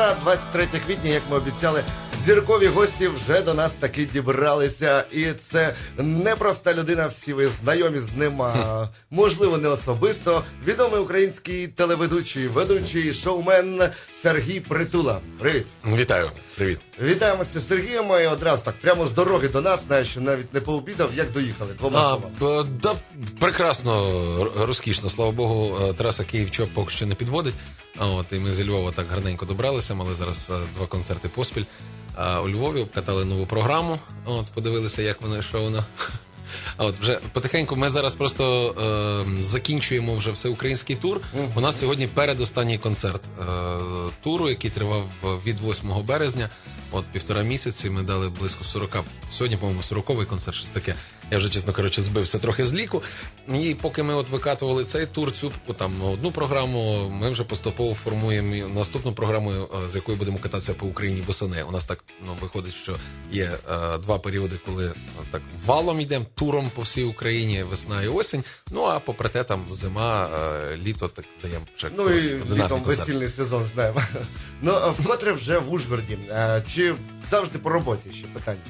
субота, 23 квітня, як ми обіцяли, зіркові гості вже до нас таки дібралися. І це непроста людина, всі ви знайомі з ним, а, можливо, не особисто. Відомий український телеведучий, ведучий шоумен Сергій Притула. Привіт. Вітаю, привіт. Вітаємося з Сергієм і одразу так прямо з дороги до нас, знаєш, що навіть не пообідав, як доїхали. Двома А, словами. б- да, прекрасно, розкішно. Слава Богу, е, траса Київ-Чоп поки що не підводить. А от і ми зі Львова так гарненько добралися. Мали зараз е, два концерти поспіль. А у Львові обкатали нову програму. От подивилися, як вона що вона. А от вже потихеньку ми зараз просто е, закінчуємо вже всеукраїнський тур. У нас сьогодні передостанній концерт е, туру, який тривав від 8 березня. От півтора місяці ми дали близько 40, сьогодні, по-моєму, 40-й концерт, щось таке. Я вже, чесно кажучи, збився трохи з ліку. І поки ми от викатували цей тур, цю там одну програму, ми вже поступово формуємо наступну програму, е, з якою будемо кататися по Україні восени. У нас так ну, виходить, що є е, два періоди, коли е, так валом йдемо, туром по всій Україні, весна і осінь. Ну а попри те, там зима, е, літо так даємо ще Ну і літом весільний сезон знаємо. Ну, вкотре вже в Ужгороді. Е, Чи завжди по роботі ще питання?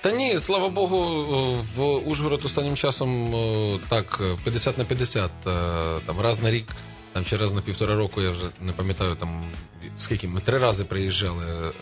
Та ні, слава Богу, в Ужгород останнім часом так 50 на 50, е, там раз на рік, там чи раз на півтора року, я вже не пам'ятаю там скільки ми три рази приїжджали е,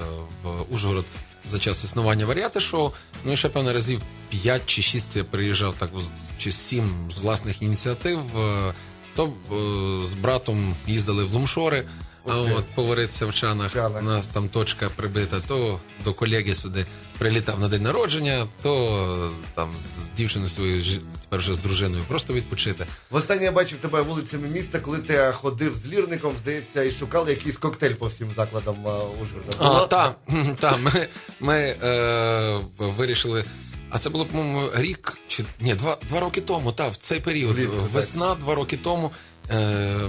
в Ужгород за час існування варіати шоу. Ну і ще певно разів 5 чи 6 я приїжджав так чи 7 з власних ініціатив. Е, То е, з братом їздили в Лумшори. А от поваритися в чанах. Чанах. У нас там точка прибита, то до колеги сюди прилітав на день народження, то там з дівчиною своєю тепер вже з дружиною просто відпочити. Востаннє я бачив тебе вулицями міста, коли ти ходив з лірником, здається, і шукали якийсь коктейль по всім закладам Ужгорода. А, та, та, ми, ми е, вирішили. А це було, по-моєму, рік чи ні, два, два роки тому, та, в цей період. Так. Весна, два роки тому. Е,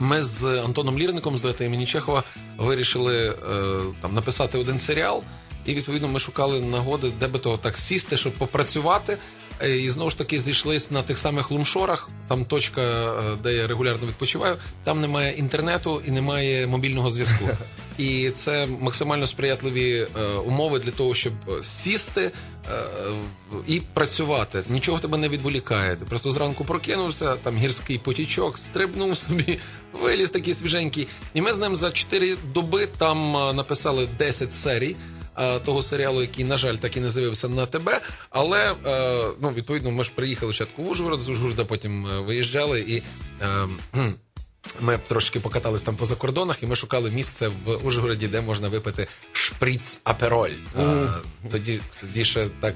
ми з Антоном Лірником, з дуета імені Чехова, вирішили е, там написати один серіал. І відповідно ми шукали нагоди, де би то так сісти, щоб попрацювати. Е, І знову ж таки зійшлись на тих самих лумшорах. Там точка, е, де я регулярно відпочиваю. Там немає інтернету і немає мобільного зв'язку. І це максимально сприятливі е, умови для того, щоб сісти е, і працювати. Нічого тебе не відволікає. Ти просто зранку прокинувся, там гірський потічок, стрибнув собі, виліз такий свіженький. І ми з ним за 4 доби там е, написали 10 серій. Е, Того серіалу, який, на жаль, так і не з'явився на тебе. Але е, ну, відповідно, ми ж приїхали спочатку в Ужгород, з Ужгорода потім е, виїжджали і. ми трошки покатались там по закордонах, і ми шукали місце в Ужгороді, де можна випити шприц апероль. А, тоді, тоді ще так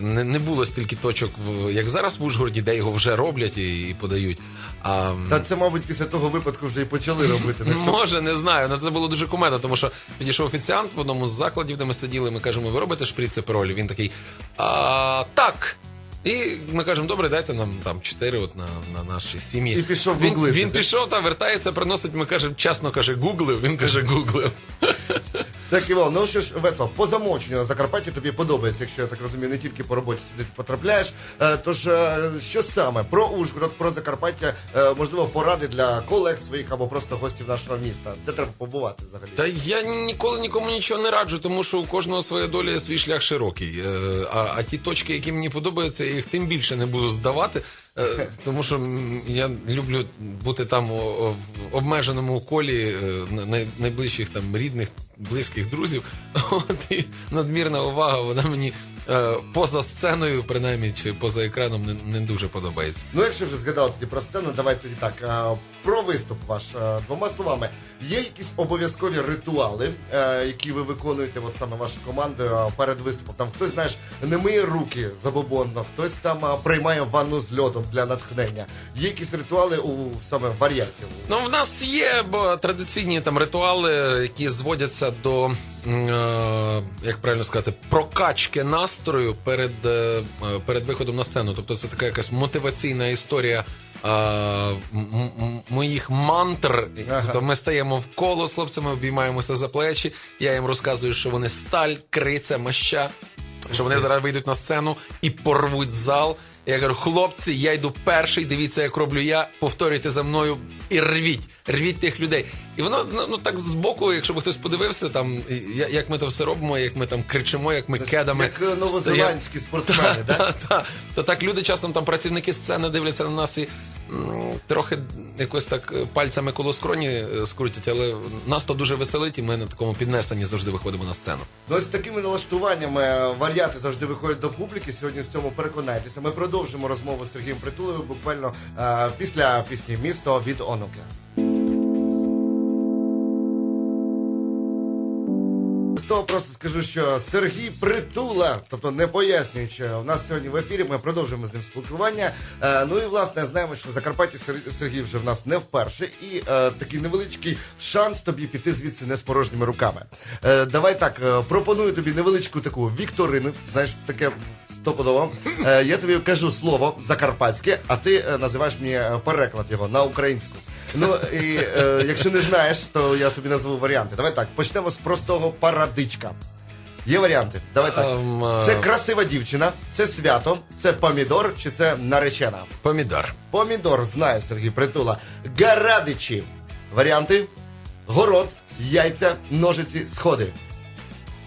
не, не було стільки точок, як зараз в Ужгороді, де його вже роблять і, і подають. А, Та це, мабуть, після того випадку вже і почали робити. Так що Може, не знаю. але це було дуже кумедно, тому що підійшов офіціант в одному з закладів, де ми сиділи. Ми кажемо, ви робите шприц апероль? Він такий. А, так. І ми кажемо, добре, дайте нам там чотири от на, на наші сім'ї. І пішов він, гуглити, він так? пішов та вертається, приносить. Ми кажемо, чесно каже, гуглив. Він каже, гуглив. Так, Іван, ну що ж, весело, по замовченню на Закарпатті тобі подобається, якщо я так розумію, не тільки по роботі сюди потрапляєш. Е, Тож, е, що саме про Ужгород, про Закарпаття, е, можливо, поради для колег своїх або просто гостів нашого міста. Де треба побувати взагалі? Та я ніколи нікому нічого не раджу, тому що у кожного своя доля, свій шлях широкий. Е, А, а ті точки, які мені подобаються, я їх тим більше не буду здавати, тому що я люблю бути там в обмеженому колі е, на- найближчих там рідних, близьких друзів. От і надмірна увага, вона мені е, поза сценою, принаймні, чи поза екраном не, не дуже подобається. Ну, якщо вже згадали тоді про сцену, давайте тоді так. е, Про виступ ваш е, двома словами. Є якісь обов'язкові ритуали, е, які ви виконуєте, от саме вашою командою е, перед виступом. Там хтось, знаєш, не миє руки забобонно, хтось там е, приймає ванну з льодом для натхнення. Є якісь ритуали у саме варіантів. Ну, в нас є бо, традиційні там ритуали, які зводяться до, е, як правильно сказати, прокачки настрою перед, е, е, перед виходом на сцену. Тобто це така якась мотиваційна історія е, м- моїх мантр. Ага. Тобто ми стаємо в коло з хлопцями, обіймаємося за плечі. Я їм розказую, що вони сталь, криця, маща. Що вони зараз вийдуть на сцену і порвуть зал. Я кажу, хлопці, я йду перший, дивіться, як роблю я, повторюйте за мною і рвіть. Рвіть тих людей. І воно ну, ну, так збоку, якщо б хтось подивився, там як ми то все робимо, як ми там кричимо, як ми кедами. Як е, новозеландські спортсмени, так? та, та. То так люди часом там працівники сцени дивляться на нас і трохи якось так е, пальцями коло скроні е, скрутять, але нас то дуже веселить, і ми на такому піднесенні завжди виходимо на сцену. Ну, ось з такими налаштуваннями варіати завжди виходять до публіки. Сьогодні в цьому переконайтеся. Ми продовжимо розмову з Сергієм Притулою буквально е, після пісні Місто від Онуки. То просто скажу, що Сергій Притула, тобто не пояснюючи, у нас сьогодні в ефірі. Ми продовжуємо з ним спілкування. Е, ну і власне знаємо, що в Закарпатті Сергій вже в нас не вперше, і е, такий невеличкий шанс тобі піти звідси не з порожніми руками. Е, давай так, пропоную тобі невеличку таку вікторину. Знаєш, таке стопудово. Е, я тобі кажу слово закарпатське, а ти називаєш мені переклад його на українську. Ну і е, якщо не знаєш, то я тобі назву варіанти. Давай так, почнемо з простого парадичка. Є варіанти. Давай так. Ем, е, Це красива дівчина, це свято, це помідор чи це наречена. Помідор. Помідор знає Сергій Притула. Гарадичі. Варіанти: город, яйця, ножиці, сходи.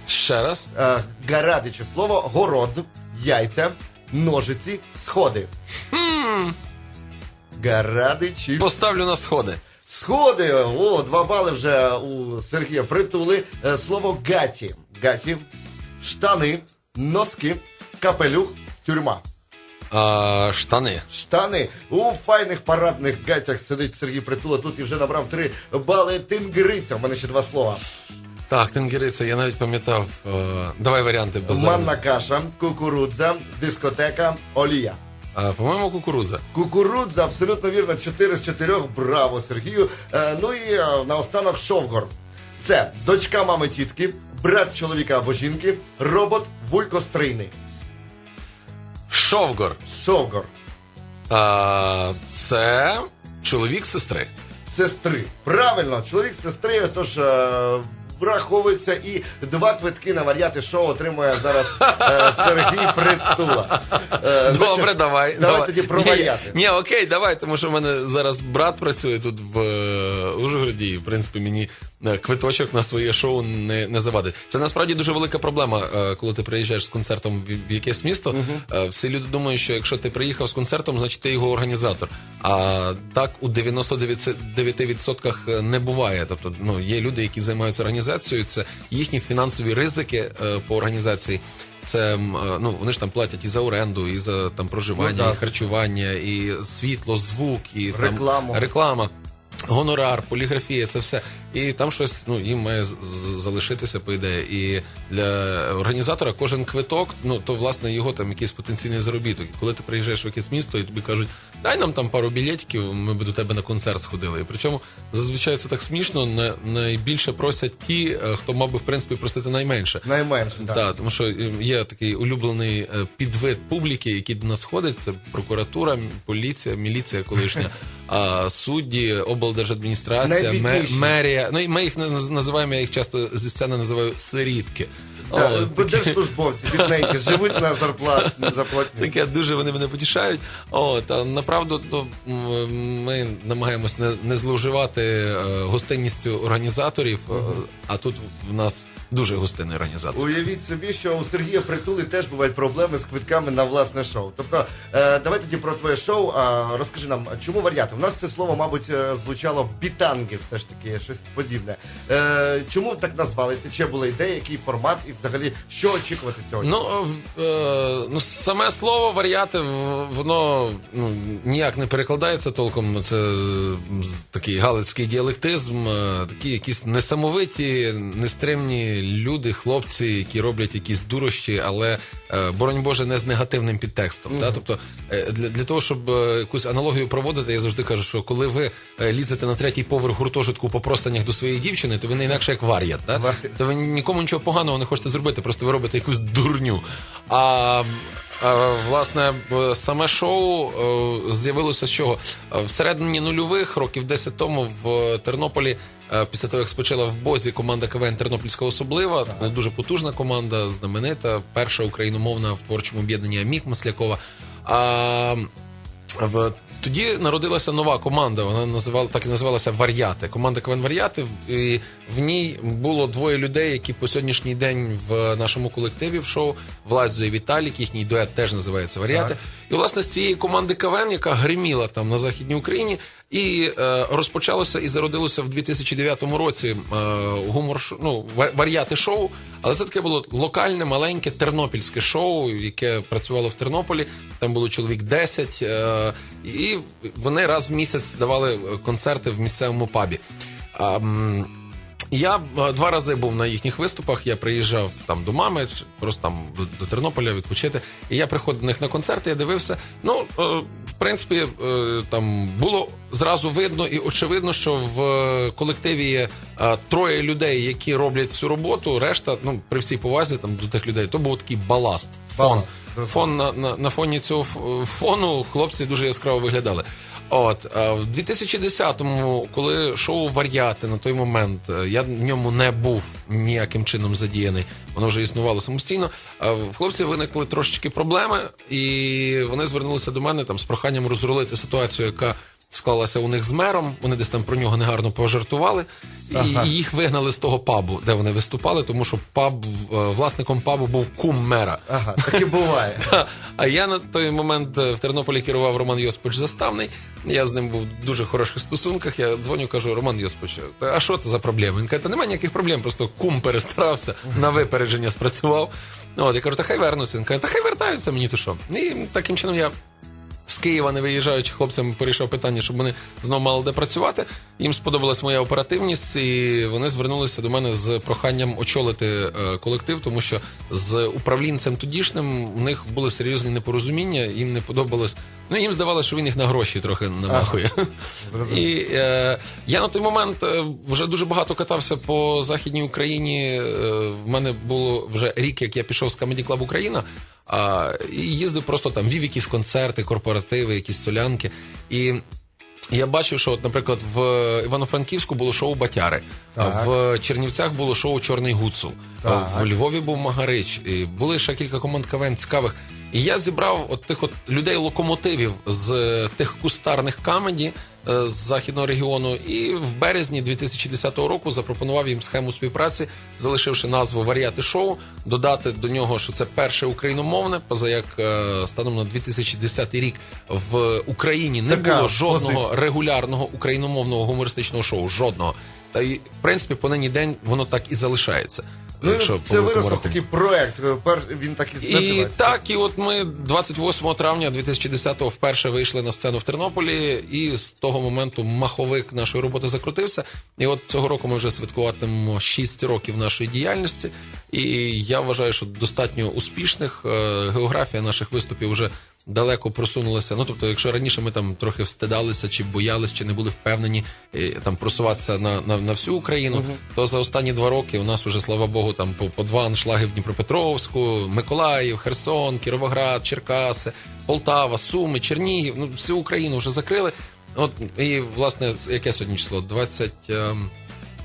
Ще раз. Е, гарадичі слово город, яйця, ножиці, сходи. Гарадичі. Поставлю на сходи. Сходи, о, два бали вже у Сергія притули. Е, Слово гаті. Гаті, штани, носки, капелюх, тюрма. А, штани. Штани у файних парадних гатях сидить Сергій Притула. Тут і вже набрав три бали тингриця. У мене ще два слова. Так, тенгериця, я навіть пам'ятав. Е, давай варіанти без Манна каша, кукурудза, дискотека, олія. А, По-моєму, кукуруза. Кукурудза, абсолютно вірно, 4 з 4. Браво, Сергію. Е, ну і е, наостанок Шовгор. Це дочка мами тітки, брат чоловіка або жінки, робот Вулько Стрийний. Шовгор. Шовгор. А, це чоловік сестри. Сестри. Правильно, чоловік сестри, тож е, враховується і два квитки на варіати шоу отримує зараз е, Сергій Притула. Е, ну Добре, що, давай. Давай тоді про ні, варіати. Ні, окей, давай, тому що в мене зараз брат працює тут в е, Ужгороді, і в принципі мені е, квиточок на своє шоу не, не завадить. Це насправді дуже велика проблема, е, коли ти приїжджаєш з концертом в, в якесь місто. Е, Всі люди думають, що якщо ти приїхав з концертом, значить ти його організатор. А так у 99% не буває. Тобто, ну є люди, які займаються організацією, це їхні фінансові ризики е, по організації. Це е, ну вони ж там платять і за оренду, і за там проживання, Ну, і харчування, і світло, звук, і Рекламу. там реклама. Гонорар, поліграфія, це все. І там щось ну, їм має залишитися, по ідеї. І для організатора кожен квиток, ну то власне його там якийсь потенційний заробіток. І коли ти приїжджаєш в якесь місто і тобі кажуть, дай нам там пару білетиків, ми б до тебе на концерт сходили. І причому зазвичай це так смішно, на, найбільше просять ті, е, хто мав би в принципі просити найменше. Найменше, так. Так, тому що е, є такий улюблений е, підвид публіки, який до нас ходить. Це прокуратура, поліція, міліція колишня, судді, облдержадміністрація, ме- мерія. Ну і ми їх наз- називаємо, я їх часто зі сцени називаю сирітки. Держслужбовці, бідненькі, живуть на зарплат. Таке дуже вони мене потішають. От, а направду ну, ми намагаємось не, не зловживати е, гостинністю організаторів, е, а тут в нас дуже гостинний організатор. Уявіть собі, що у Сергія Притули теж бувають проблеми з квитками на власне шоу. Тобто, е, давай тоді про твоє шоу. А, розкажи нам, чому варіати? У нас це слово, мабуть, звучало бітанги, все ж таки, щось подібне. Чому так назвалися? Чи була ідея, який формат і взагалі що очікувати сьогодні? Ну, в- е, ну, саме слово варіати, воно ну, ніяк не перекладається толком. Це такий галицький діалектизм, е, такі якісь несамовиті, нестримні люди, хлопці, які роблять якісь дурощі, але е, боронь Боже, не з негативним підтекстом. Да? Тобто, е, для, для того, щоб якусь аналогію проводити, я завжди кажу, що коли ви лізете на третій поверх гуртожитку по простанях до своєї дівчини, то ви не інакше як вар'ят. Да? Вар'ят. То ви нікому нічого поганого не хочете зробити, просто ви робите якусь дурню. А власне, саме шоу е, з'явилося з чого? Е, Всередині нульових, років 10 тому в Тернополі, е, після того, як спочила в Бозі команда КВН Тернопільська особлива, не дуже потужна команда, знаменита, перша україномовна в творчому об'єднанні Амік Маслякова. А, В тоді народилася нова команда. Вона називала так і називалася Вар'яти. Команда КВН Вар'яти. І в ній було двоє людей, які по сьогоднішній день в нашому колективі в шоу Владзо і Віталік. Їхній дует теж називається Вар'яти. І власне з цієї команди КВН, яка гриміла там на західній Україні, і е, розпочалося і зародилося в 2009 році е, гумор ну, ва- вар'яти шоу. Але це таке було локальне, маленьке тернопільське шоу, яке працювало в Тернополі. Там було чоловік 10, е, і вони раз в місяць давали е, концерти в місцевому пабі. М, я е, два рази був на їхніх виступах. Я приїжджав там до мами, просто там до, до Тернополя відпочити. І я приходив до них на концерти, я дивився. Ну, е, принципі, е, там було зразу видно і очевидно, що в е, колективі є е, троє людей, які роблять цю роботу. Решта, ну при всій повазі там до тих людей, то був такий баласт. Фон, Баласт, фон на, на, на фоні цього фону хлопці дуже яскраво виглядали. От а в 2010-му, коли шоу Вар'яти на той момент е, я в ньому не був ніяким чином задіяний, воно вже існувало самостійно. В хлопців виникли трошечки проблеми, і вони звернулися до мене там з проханням розрулити ситуацію, яка склалася у них з мером. Вони десь там про нього негарно пожартували, і, Ага. і їх вигнали з того пабу, де вони виступали, тому що паб е, власником пабу був кум мера. Ага, так і буває. А я на той момент е, в Тернополі керував Роман Йосипович Заставний. Я з ним був в дуже хороших стосунках. Я дзвоню, кажу, Роман Йосипович, а що це за проблеми? Він каже, та немає ніяких проблем, просто кум перестарався, на випередження спрацював. От, я кажу, та хай вернуться. Він каже, та хай вертаються мені то що. І таким чином я. З Києва, не виїжджаючи хлопцям, порішав питання, щоб вони знову мали де працювати. Їм сподобалась моя оперативність, і вони звернулися до мене з проханням очолити е, колектив, тому що з управлінцем тодішнім у них були серйозні непорозуміння. Їм не подобалось. Ну їм здавалося, що він їх на гроші трохи намахує. І е, я на той момент е, вже дуже багато катався по західній Україні. Е, в мене було вже рік, як я пішов з Comedy Club Україна. А, і їздив просто там, вів якісь концерти, корпоративи, якісь солянки. І я бачив, що, от, наприклад, в Івано-Франківську було шоу Батяри, Так. в Чернівцях було шоу Чорний Гуцул, Так. в Львові був Магарич, і були ще кілька команд КВН цікавих. І я зібрав от тих от людей локомотивів з е, тих кустарних камеді е, з західного регіону. І в березні 2010 року запропонував їм схему співпраці, залишивши назву Варіати шоу, додати до нього, що це перше україномовне, поза як е, станом на 2010 рік в Україні не Така було жодного позиція. регулярного україномовного гумористичного шоу. Жодного. Та й в принципі по нині день воно так і залишається. Ну, якщо це виросло такий проект. е, Він так і І так, і от ми 28 травня 2010-го вперше вийшли на сцену в Тернополі, і з того моменту маховик нашої роботи закрутився. І от цього року ми вже святкуватимемо 6 років нашої діяльності. І я вважаю, що достатньо успішних. Е, Географія наших виступів вже далеко просунулася. Ну тобто, якщо раніше ми там трохи встидалися, чи боялись, чи не були впевнені е, там просуватися на, на, на всю Україну, то за останні два роки у нас уже, слава Богу, там по, по два аншлаги в Дніпропетровську, Миколаїв, Херсон, Кіровоград, Черкаси, Полтава, Суми, Чернігів. Ну всю Україну вже закрили. От і власне яке сьогодні число? 20, ем,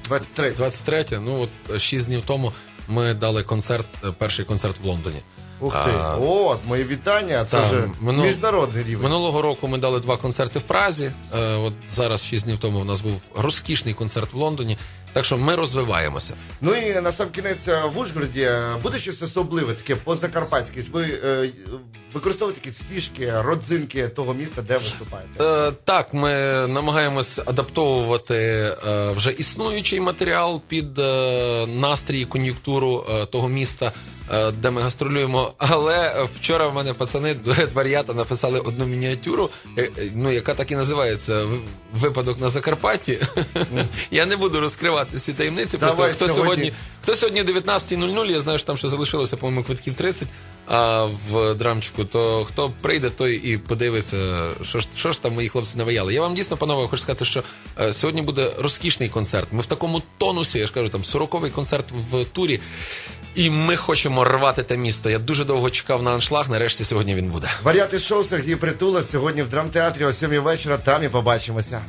23. 23, Ну от 6 днів тому ми дали концерт, е, перший концерт в Лондоні. Ух ти. А, От, мої вітання. Це Та, вже минул- міжнародний рівень. Минулого року ми дали два концерти в Празі. Е, от зараз, 6 днів тому, у нас був розкішний концерт в Лондоні. Так що ми розвиваємося. Ну і на сам кінець е, в Ужгороді е, буде щось особливе, таке позакарпатське. Ви е, використовуєте якісь фішки, родзинки того міста, де виступаєте? Е, так, ми намагаємось адаптовувати е, вже існуючий матеріал під е, настрій і кон'юнктуру е, того міста, де ми гастролюємо. Але е, вчора в мене пацани дует варіата написали одну мініатюру, е, е, ну яка так і називається Випадок на Закарпатті. Я не буду розкривати всі таємниці. Просто Давай хто сьогодні. сьогодні, хто сьогодні 19.00, я знаю, що там ще залишилося, по-моєму, квитків 30 а, в драмчику, то хто прийде, той і подивиться, що ж, що ж там мої хлопці наваяли. Я вам дійсно, панове, хочу сказати, що е, сьогодні буде розкішний концерт. Ми в такому тонусі, я ж кажу, там 40-й концерт в турі. І ми хочемо рвати те місто. Я дуже довго чекав на аншлаг. Нарешті сьогодні він буде. Варіати шоу Сергій Притула сьогодні в драмтеатрі о 7 вечора. Там і побачимося.